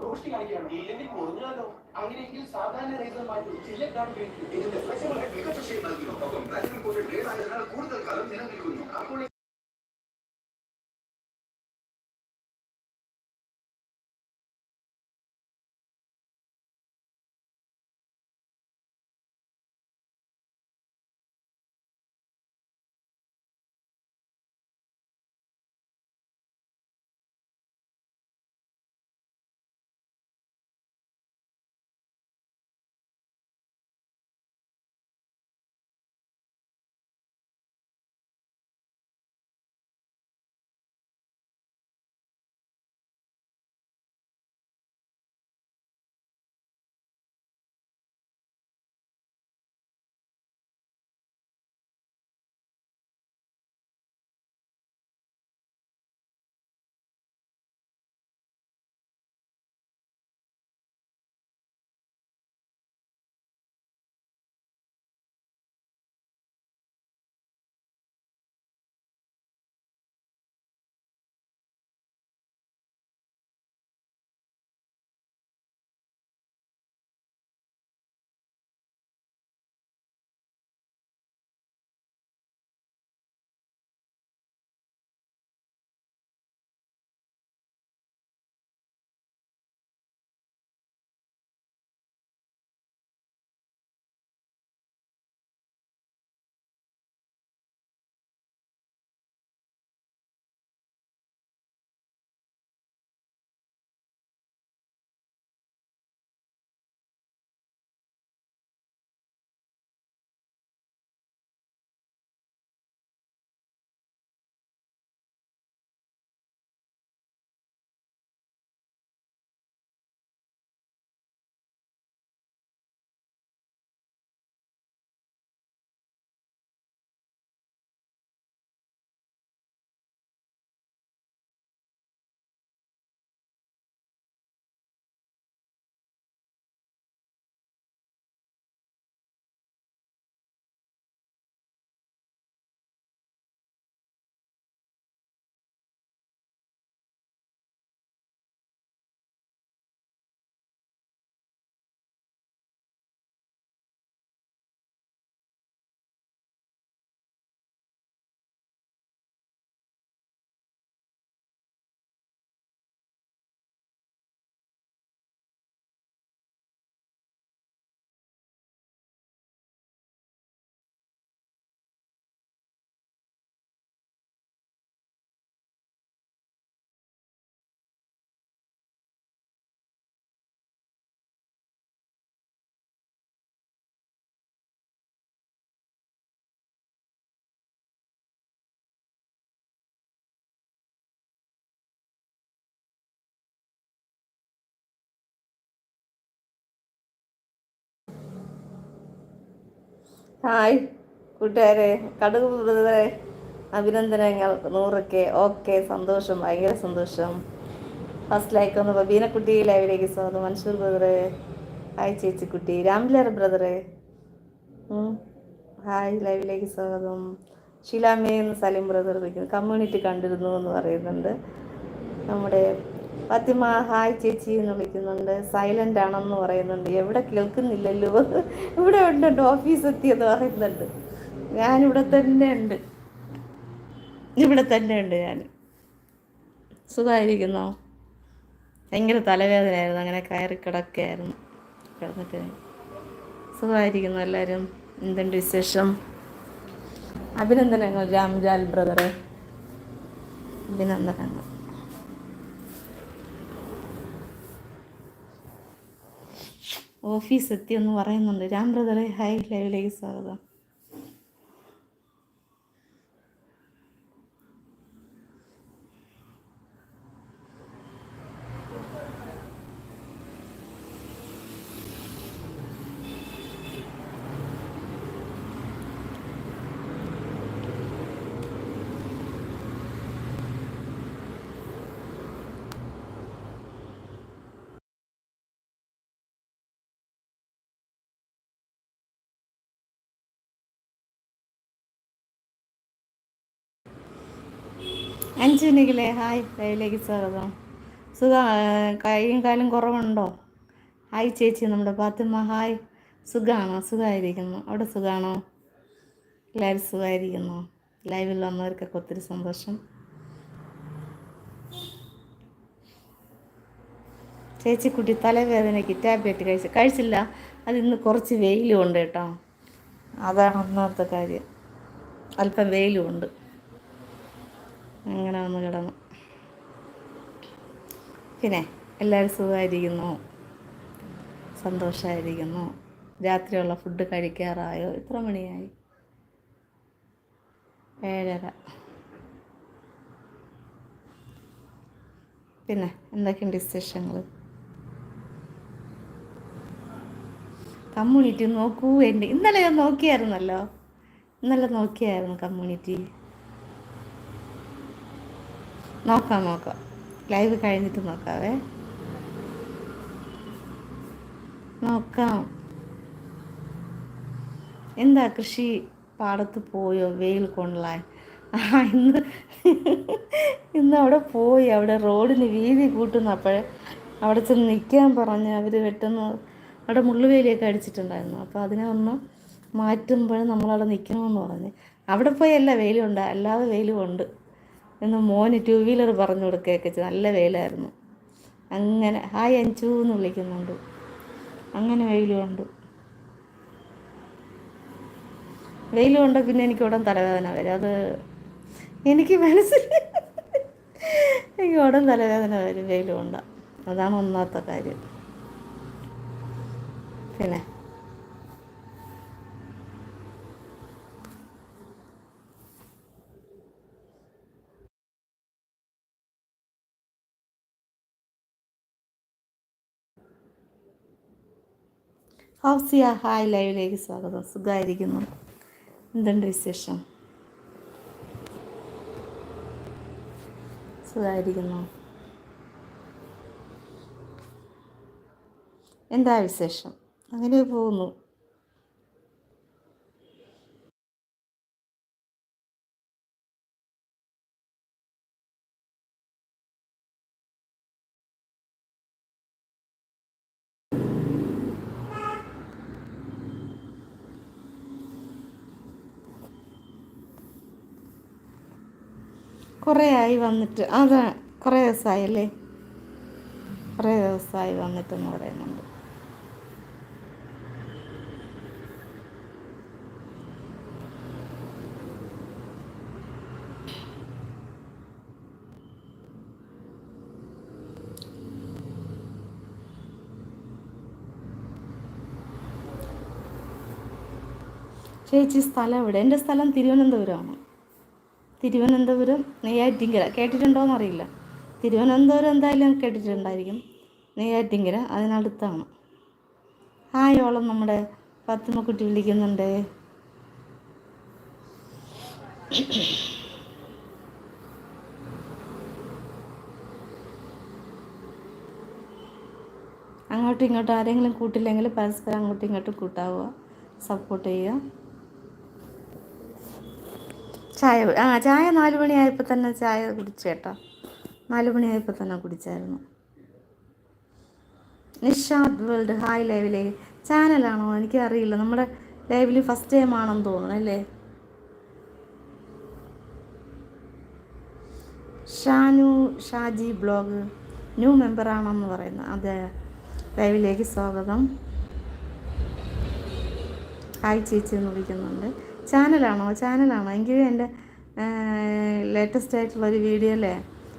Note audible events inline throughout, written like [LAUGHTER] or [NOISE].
Roast കാണിക്കുകയാണ് ഇല്ലെങ്കിൽ മുറിഞ്ഞാലോ? അങ്ങനെയെങ്കിൽ സാധാരണ റൈസർ മാറ്റി ഉപയോഗിക്കും ഇതിന്റെ ഫ്ലെക്സിബിളായ മികച്ച ഷേപ്പ് നൽകുന്നു. ഒപ്പം കൂടുതൽ കാലം നിലനിൽക്കുന്നു. അപ്പോൾ ഹായ് കൂട്ടുകാരെ. കടുക് ബ്രദറെ അഭിനന്ദനങ്ങൾ. നൂറൊക്കെ. ഓക്കെ. സന്തോഷം. ഭയങ്കര സന്തോഷം. ഫസ്റ്റ് ലൈക്ക് ഒന്ന് ബീനക്കുട്ടി ലൈവിലേക്ക് സ്വാഗതം. മൻഷൂർ ബ്രദറെ. ഹായ് ചേച്ചിക്കുട്ടി. രാംലർ ബ്രദറെ. ഹായ് ലൈവിലേക്ക് സ്വാഗതം. ഷീലാമേന്ന് സലീം ബ്രദർ കമ്മ്യൂണിറ്റി കണ്ടിരുന്നു എന്ന് പറയുന്നുണ്ട്. നമ്മുടെ ഫാത്തിമ ഹായ് ചേച്ചി എന്ന് വിളിക്കുന്നുണ്ട്. സൈലന്റ് ആണെന്ന് പറയുന്നുണ്ട്. എവിടെ കേൾക്കുന്നില്ലല്ലോ? ഇവിടെ ഉണ്ട് ഓഫീസ് എത്തിയെന്ന് പറയുന്നുണ്ട്. ഞാനിവിടെ തന്നെ ഉണ്ട്. ഇവിടെ തന്നെ ഉണ്ട് ഞാൻ. സുഖമായിരിക്കുന്നോ? ഭയങ്കര തലവേദനയായിരുന്നു. അങ്ങനെ കയറി കിടക്കുകയായിരുന്നു. കിടന്നിട്ട് സുഖമായിരിക്കുന്നു എല്ലാവരും. എന്തുണ്ട് വിശേഷം? അഭിനന്ദനങ്ങൾ രാംജാൽ ബ്രദറെ. അഭിനന്ദനങ്ങൾ. ഓഫീസ് എത്തിയെന്ന് പറയുന്നുണ്ട്. രാം ബ്രദറെ ഹായ് ലൈവിലേക്ക് സ്വാഗതം. അഞ്ചു നിഖിലെ ഹായ് ലൈവിലേക്ക് സ്വാഗതം. സുഖ കൈയും കാലും കുറവുണ്ടോ? ഹായ് ചേച്ചി നമ്മുടെ പാത്തുമ്മ ഹായ്. സുഖമാണോ സുഖമായിരിക്കുന്നു. അവിടെ സുഖമാണോ എല്ലാവരും സുഖമായിരിക്കുന്നു. ലൈവിൽ വന്നവർക്കൊക്കെ ഒത്തിരി സന്തോഷം. ചേച്ചിക്കുട്ടി തലവേദനയ്ക്ക് ടാബ്ലറ്റ് കഴിച്ചു കഴിച്ചില്ല. അത് ഇന്ന് കുറച്ച് വെയിലും ഉണ്ട് കേട്ടോ. അതാണ് ഒന്നാമത്തെ കാര്യം. അല്പം വെയിലും ഉണ്ട്. അങ്ങനെ വന്ന് കിടന്നു. പിന്നെ എല്ലാവരും സുഖമായിരിക്കുന്നു. സന്തോഷമായിരിക്കുന്നു. രാത്രിയുള്ള ഫുഡ് കഴിക്കാറായോ? ഇത്ര മണിയായി? ഏഴര. പിന്നെ എന്തൊക്കെയുണ്ട് വിശേഷങ്ങൾ കമ്മ്യൂണിറ്റി നോക്കൂ എന്റെ. ഇന്നലെ ഞാൻ നോക്കിയായിരുന്നല്ലോ. ഇന്നലെ നോക്കിയായിരുന്നു കമ്മ്യൂണിറ്റി. നോക്കാം നോക്കാം. ലൈവ് കഴിഞ്ഞിട്ട് നോക്കാവേ. നോക്കാം. എന്താ കൃഷി പാടത്ത് പോയോ? വെയിൽ കൊള്ളാൻ. ആ ഇന്ന് [LAUGHS] ഇന്ന് അവിടെ പോയി. അവിടെ റോഡിന് വീതി കൂട്ടുന്നു. അപ്പോഴേ അവിടെ ചെന്ന് നിൽക്കാൻ പറഞ്ഞ് അവർ വെട്ടുന്ന. അവിടെ മുള്ളുവേലിയൊക്കെ അടിച്ചിട്ടുണ്ടായിരുന്നു. അപ്പോൾ അതിനെ ഒന്ന് മാറ്റുമ്പോഴും നമ്മളവിടെ നിൽക്കണമെന്ന് പറഞ്ഞ്. അവിടെ പോയല്ല വെയിലുണ്ട്. അല്ലാതെ വെയിലും ഉണ്ട്. എന്ന് മോന് ടു വീലർ പറഞ്ഞു കൊടുക്കുകയൊക്കെ ചെയ്തു. നല്ല വെയിലായിരുന്നു. അങ്ങനെ ഹായ് അഞ്ചു എന്ന് വിളിക്കുന്നുണ്ട്. അങ്ങനെ വെയിലുണ്ട്. വെയിലുണ്ട് പിന്നെ എനിക്ക് ഉടൻ തലവേദന വരും. അത് എനിക്ക് മനസ്സിൽ [LAUGHS] എനിക്ക് ഉടൻ തലവേദന വരും വെയിൽ കൊണ്ട് അതാണ് ഒന്നാമത്തെ കാര്യം. പിന്നെ ഹൗസിയ ഹായ് ലൈവിലേക്ക് സ്വാഗതം. സുഖമായിരിക്കുന്നു. എന്തുണ്ട് വിശേഷം? സുഖമായിരിക്കുന്നു. എന്താ വിശേഷം? അങ്ങനെ പോകുന്നു. കുറേ ആയി വന്നിട്ട് അതാ കുറേ ദിവസമായല്ലേ? കുറേ ദിവസമായി വന്നിട്ടെന്ന് പറയുന്നുണ്ട്. ചേച്ചി സ്ഥലം എവിടെ? എന്റെ സ്ഥലം തിരുവനന്തപുരമാണ്. തിരുവനന്തപുരം നെയ്യാറ്റിങ്കര കേട്ടിട്ടുണ്ടോയെന്ന് അറിയില്ല തിരുവനന്തപുരം എന്തായാലും കേട്ടിട്ടുണ്ടായിരിക്കും. നെയ്യാറ്റിങ്കര അതിനടുത്താണ്. ആയോളം നമ്മുടെ പത്തുമക്കുട്ടി വിളിക്കുന്നുണ്ട്. അങ്ങോട്ടും ഇങ്ങോട്ടും ആരെങ്കിലും കൂട്ടില്ലെങ്കിൽ പരസ്പരം അങ്ങോട്ടും ഇങ്ങോട്ടും കൂട്ടാവുക സപ്പോർട്ട് ചെയ്യുക. ചായ ആ ചായ നാല് മണിയായപ്പോൾ തന്നെ ചായ കുടിച്ചു കേട്ടോ. നാല് മണിയായപ്പോൾ തന്നെ കുടിച്ചായിരുന്നു. നിഷാദ് വേൾഡ് ഹായ് ലൈവിലെ ചാനലാണോ? എനിക്കറിയില്ല. നമ്മുടെ ലൈവിൽ ഫസ്റ്റ് ടൈം ആണെന്ന് തോന്നുന്നു അല്ലേ? Shanu Shaji blog new member ആണെന്ന് പറയുന്നത് അതെ ലൈവിലേക്ക് സ്വാഗതം. ഹായ് ചേച്ചി എന്ന് വിളിക്കുന്നുണ്ട്. ചാനലാണോ? ചാനലാണോ? എങ്കിൽ എന്റെ ലേറ്റസ്റ്റ് ആയിട്ടുള്ള ഒരു വീഡിയോ അല്ലേ?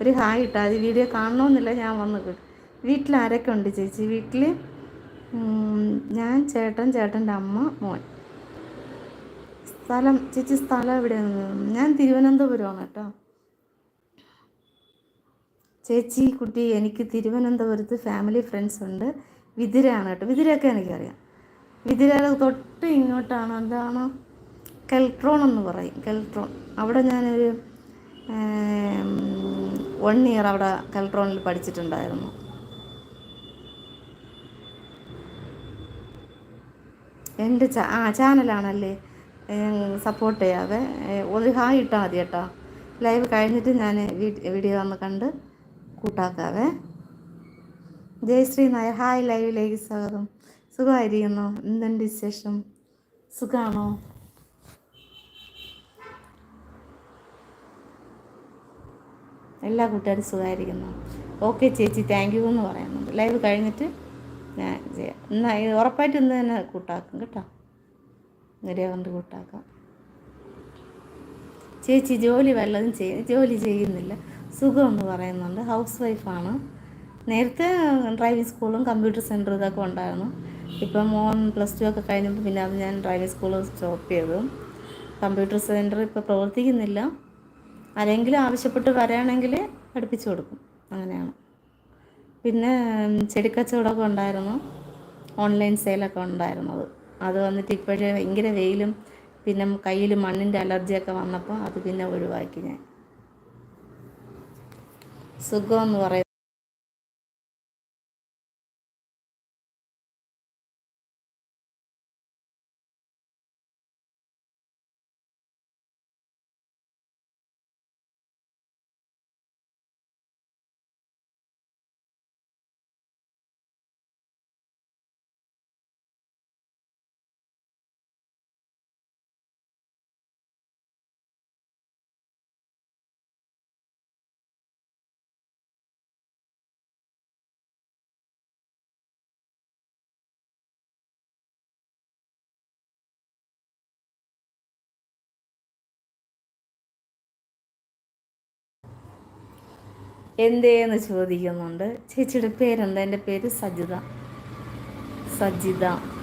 ഒരു ഹായ് ഇട്ടാൽ അത് വീഡിയോ കാണണമെന്നില്ല ഞാൻ വന്ന് വീട്ടിൽ ആരൊക്കെ ഉണ്ട് ചേച്ചി? വീട്ടിൽ ഞാൻ ചേട്ടൻ ചേട്ടന്റെ അമ്മ മോൻ. സ്ഥലം ചേച്ചി സ്ഥലം എവിടെയാണ് ഞാൻ തിരുവനന്തപുരമാണ് കേട്ടോ. ചേച്ചി കുട്ടി എനിക്ക് തിരുവനന്തപുരത്ത് ഫാമിലി ഫ്രണ്ട്സ് ഉണ്ട്. വിതിരയാണ് കേട്ടോ. വിതിരയൊക്കെ എനിക്കറിയാം. വിതിരയുടെ തൊട്ട് ഇങ്ങോട്ടാണ്? എന്താണ്? കെൽട്രോൺ എന്ന് പറയും കെൽട്രോൺ അവിടെ ഞാനൊരു വൺ ഇയർ അവിടെ കെൽട്രോണിൽ പഠിച്ചിട്ടുണ്ടായിരുന്നു. എന്റെ ചാ ആ ചാനലാണല്ലേ സപ്പോർട്ട് ചെയ്യാതെ ഒരു ഹായ് ഇട്ടാൽ മതി കേട്ടോ. ലൈവ് കഴിഞ്ഞിട്ട് ഞാൻ വീഡിയോ വന്ന് കണ്ട് കൂട്ടാക്കാവേ. ജയശ്രീ നായർ ഹായ് ലൈവിലേക്ക് സ്വാഗതം. സുഖമായിരിക്കുന്നു? എന്തുണ്ട് വിശേഷം? സുഖമാണോ എല്ലാ കൂട്ടുകാരും സുഖമായിരിക്കുന്നു. ഓക്കെ ചേച്ചി താങ്ക് യു എന്ന് പറയുന്നുണ്ട്. ലൈവ് കഴിഞ്ഞിട്ട് ഞാൻ ചെയ്യാം. എന്നാൽ ഇത് ഉറപ്പായിട്ട് ഇന്ന് തന്നെ കൂട്ടാക്കും കേട്ടോ. നിരയെ കൊണ്ട് കൂട്ടാക്കാം. ചേച്ചി ജോലി വല്ലതും ചെയ്യ ജോലി ചെയ്യുന്നില്ല. സുഖമെന്ന് പറയുന്നുണ്ട്. ഹൗസ് വൈഫാണ് നേരത്തെ ഡ്രൈവിംഗ് സ്കൂളും കമ്പ്യൂട്ടർ സെന്ററും ഇതൊക്കെ ഉണ്ടായിരുന്നു. ഇപ്പം മോൻ പ്ലസ് ടു ഒക്കെ കഴിഞ്ഞപ്പോൾ പിന്നെ ഞാൻ ഡ്രൈവിംഗ് സ്കൂൾ സ്റ്റോപ്പ് ചെയ്തു. കമ്പ്യൂട്ടർ സെന്റർ ഇപ്പോൾ പ്രവർത്തിക്കുന്നില്ല. ആരെങ്കിലും ആവശ്യപ്പെട്ട് വരാണെങ്കിൽ പഠിപ്പിച്ചു കൊടുക്കും. അങ്ങനെയാണ്. പിന്നെ ചെടിക്കച്ചവടമൊക്കെ ഉണ്ടായിരുന്നു. ഓൺലൈൻ സെയിലൊക്കെ ഉണ്ടായിരുന്നത്. അത് വന്നിട്ട് ഇപ്പോഴേ ഭയങ്കര വെയിലും പിന്നെ കയ്യിൽ മണ്ണിന്റെ അലർജിയൊക്കെ വന്നപ്പോൾ അത് പിന്നെ ഒഴിവാക്കി ഞാൻ. സുഖം എന്ന് പറയും എന്തേന്ന് ചോദിക്കുന്നുണ്ട്? ചേച്ചിയുടെ പേരെന്താ? എന്റെ പേര് സജിത. സജിത.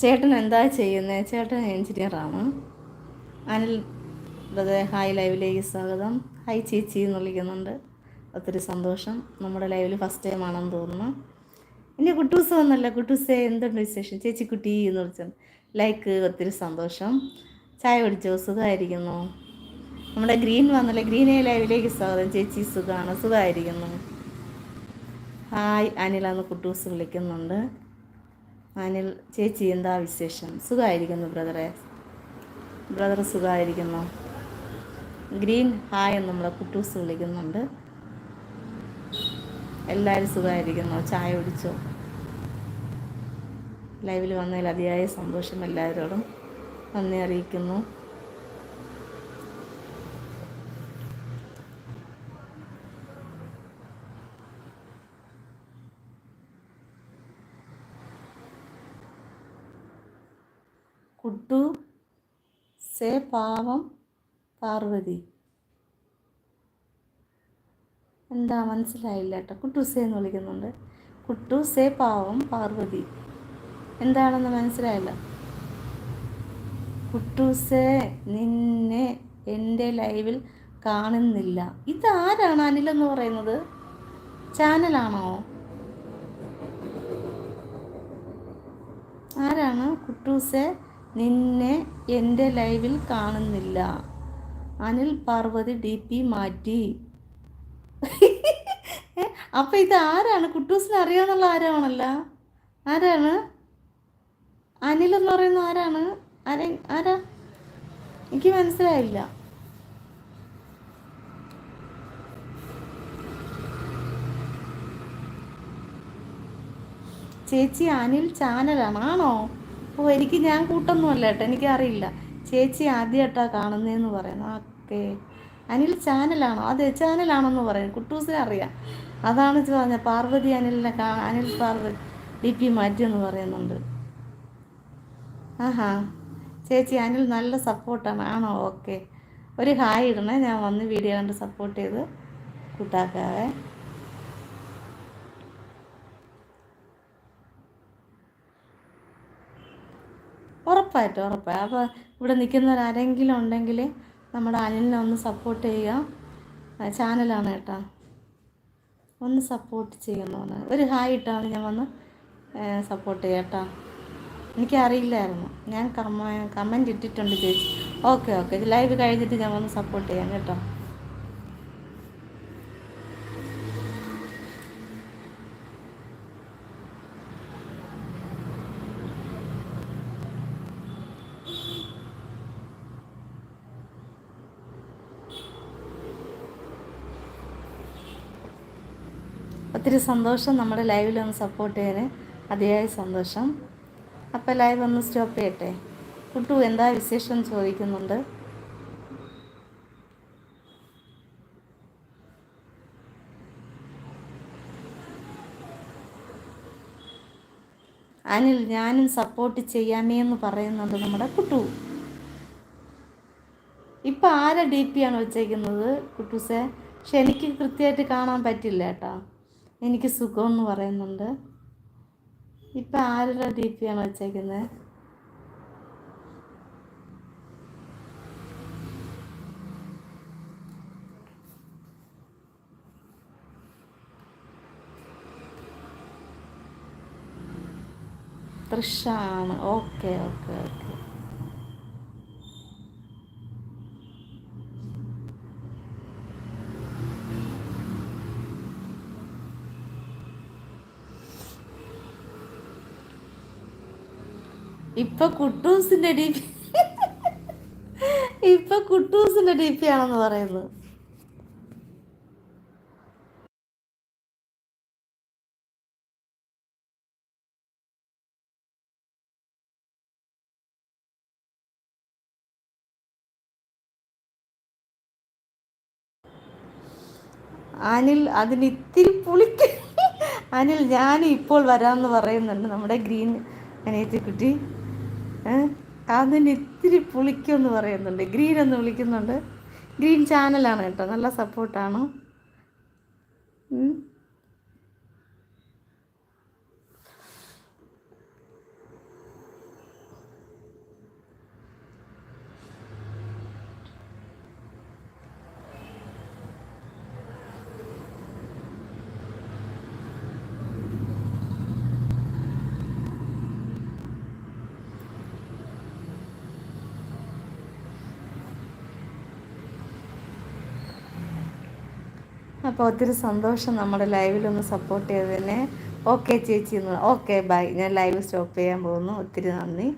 ചേട്ടൻ എന്താ ചെയ്യുന്നത് ചേട്ടൻ എഞ്ചിനീയറാണ് അനിൽ ബ്രദർ ഹായ് ലൈവിലേക്ക് സ്വാഗതം. ഹായ് ചേച്ചി എന്ന് വിളിക്കുന്നുണ്ട്. ഒത്തിരി സന്തോഷം. നമ്മുടെ ലൈവിൽ ഫസ്റ്റ് ടൈം ആണെന്ന് തോന്നുന്നു. ഇനി കുട്ടൂസ് വന്നല്ല. കുട്ടൂസെ എന്തുണ്ട് വിശേഷം? ചേച്ചി കുട്ടി എന്ന് വിളിച്ചത് ലൈക്ക് ഒത്തിരി സന്തോഷം. ചായ കുടിച്ചോ? സുഖമായിരിക്കുന്നു? നമ്മുടെ ഗ്രീൻ വന്നല്ലേ. ഗ്രീനെ ലൈവിലേക്ക് സ്വാഗതം. ചേച്ചി സുഖമാണ് സുഖമായിരിക്കുന്നു? ഹായ് അനിലാന്ന് കുട്ടൂസ് വിളിക്കുന്നുണ്ട്. അനിൽ ചേച്ചി എന്താ വിശേഷം? സുഖമായിരിക്കുന്നു ബ്രദറെ. ബ്രദർ സുഖമായിരിക്കുന്നു ഗ്രീൻ ഹായ് എന്ന് നമ്മളെ കുട്ടൂസ് വിളിക്കുന്നുണ്ട്. എല്ലാവരും സുഖമായിരിക്കുന്നു ചായ കുടിച്ചോ? ലൈവിൽ വന്നതിൽ അതിയായ സന്തോഷം എല്ലാവരോടും നന്ദി അറിയിക്കുന്നു. കുട്ടു സേ പാവം പാർവതി. എന്താ മനസ്സിലായില്ല കേട്ടോ കുട്ടൂസേ എന്ന് വിളിക്കുന്നുണ്ട്. കുട്ടു സേ പാവം പാർവതി. എന്താണെന്ന് മനസ്സിലായില്ല. കുട്ടു സേ നിന്നെ എന്റെ ലൈവിൽ കാണുന്നില്ല. ഇതാരാണ് അനിലെന്ന് പറയുന്നത്? ചാനലാണോ? ആരാണ് കുട്ടൂസെ നിന്നെ എന്റെ ലൈവിൽ കാണുന്നില്ല. അനിൽ പാർവതി ഡി പി മാറ്റി. അപ്പം ഇത് ആരാണ്? കുട്ടൂസിനെ അറിയാന്നുള്ള ആരാണല്ല? ആരാണ്? അനിൽ എന്ന് പറയുന്ന ആരാണ്? ആരെ ആരാ? എനിക്ക് മനസ്സിലായില്ല. ചേച്ചി അനിൽ ചാനലാണ് ആണോ? ഓ എനിക്ക് ഞാൻ കൂട്ടൊന്നുമല്ല കേട്ടോ. എനിക്കറിയില്ല. ചേച്ചി ആദ്യമായിട്ടാണ് കാണുന്നതെന്ന് പറയുന്നു ഓക്കെ അനിൽ ചാനലാണോ? അതെ ചാനലാണെന്ന് പറയുന്നു. കുട്ടൂസിനെ അറിയാം. അതാണ് പറഞ്ഞ പാർവതി അനിലിനെ കാ അനിൽ പാർവതി ഡി പി മാറ്റിയെന്ന് പറയുന്നുണ്ട്. ആഹാ. ചേച്ചി അനിൽ നല്ല സപ്പോർട്ടാണ്. ആണോ? ഓക്കെ. ഒരു ഹായ് ഇടണേ. ഞാൻ വന്ന് വീഡിയോ കണ്ട് സപ്പോർട്ട് ചെയ്ത് കൂട്ടാക്കാവേ. ഉറപ്പായിട്ടും ഉറപ്പായും. അപ്പോൾ ഇവിടെ നിൽക്കുന്നവരാരെങ്കിലും ഉണ്ടെങ്കിൽ നമ്മുടെ അനിലിനെ ഒന്ന് സപ്പോർട്ട് ചെയ്യുക. ചാനലാണ് കേട്ടോ. ഒന്ന് സപ്പോർട്ട് ചെയ്യണമെന്ന് ഒരു ഹായ് ഇട്ടാണ് ഞാൻ വന്ന് സപ്പോർട്ട് ചെയ്യാം കേട്ടോ. എനിക്കറിയില്ലായിരുന്നു ഞാൻ കമ കമന്റ് ഇട്ടിട്ടുണ്ട് ചേച്ചി. ഓക്കെ ഓക്കെ ലൈവ് കഴിഞ്ഞിട്ട് ഞാൻ വന്ന് സപ്പോർട്ട് ചെയ്യാം കേട്ടോ. ഒത്തിരി സന്തോഷം നമ്മുടെ ലൈവിൽ ഒന്ന് സപ്പോർട്ട് ചെയ്യാൻ അതിയായ സന്തോഷം. അപ്പോൾ ലൈവ് ഒന്ന് സ്റ്റോപ്പ് ചെയ്യട്ടെ? കുട്ടു എന്താ വിശേഷം ചോദിക്കുന്നുണ്ട്. അനിൽ ഞാനും സപ്പോർട്ട് ചെയ്യാമേ എന്ന് പറയുന്നുണ്ട് നമ്മുടെ കുട്ടു. ഇപ്പം ആരെ ഡി പി ആണ് വെച്ചേക്കുന്നത് കുട്ടൂസെ പക്ഷെ എനിക്ക് കൃത്യമായിട്ട് കാണാൻ പറ്റില്ല കേട്ടോ. എനിക്ക് സുഖം എന്ന് പറയുന്നുണ്ട്. ഇപ്പം ആരുടെ ഡി പി ആണ് വെച്ചേക്കുന്നത് തൃഷാണ് ഓക്കെ ഓക്കെ ഓക്കെ. ഇപ്പൊ കുട്ടൂസിന്റെ ഡി പി ഇപ്പൊ കുട്ടൂസിന്റെ ഡി പി ആണെന്ന് പറയുന്നത് അനിൽ അതിന് ഇത്തിരി പുളിക്ക് അനിൽ ഞാൻ ഇപ്പോൾ വരാമെന്ന് പറയുന്നുണ്ട് നമ്മുടെ ഗ്രീൻ അനിയത്തിക്കുട്ടി? അതിന് ഇത്തിരി പുളിക്കുമെന്ന് പറയുന്നുണ്ട്. ഗ്രീൻ എന്ന് വിളിക്കുന്നുണ്ട്. ഗ്രീൻ ചാനലാണ് കേട്ടോ. നല്ല സപ്പോർട്ടാണ് അപ്പോൾ ഒത്തിരി സന്തോഷം നമ്മുടെ ലൈവിലൊന്ന് സപ്പോർട്ട് ചെയ്തതിനെ. ഓക്കെ ചേച്ചി എന്ന് ഓക്കെ ബൈ ഞാൻ ലൈവ് സ്റ്റോപ്പ് ചെയ്യാൻ പോകുന്നു. ഒത്തിരി നന്ദി.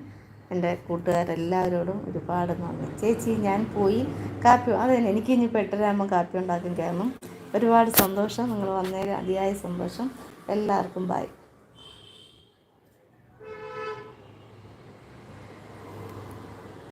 എന്റെ കൂട്ടുകാരെല്ലാവരോടും ഒരുപാട് നന്ദി. ചേച്ചി ഞാൻ പോയി കാപ്പി അതെ എനിക്ക് ഇനി പെട്ടരാകുമ്പോൾ കാപ്പി ഉണ്ടാക്കും കയറണം ഒരുപാട് സന്തോഷം. നിങ്ങൾ വന്നതിൽ അതിയായ സന്തോഷം. എല്ലാവർക്കും ബൈ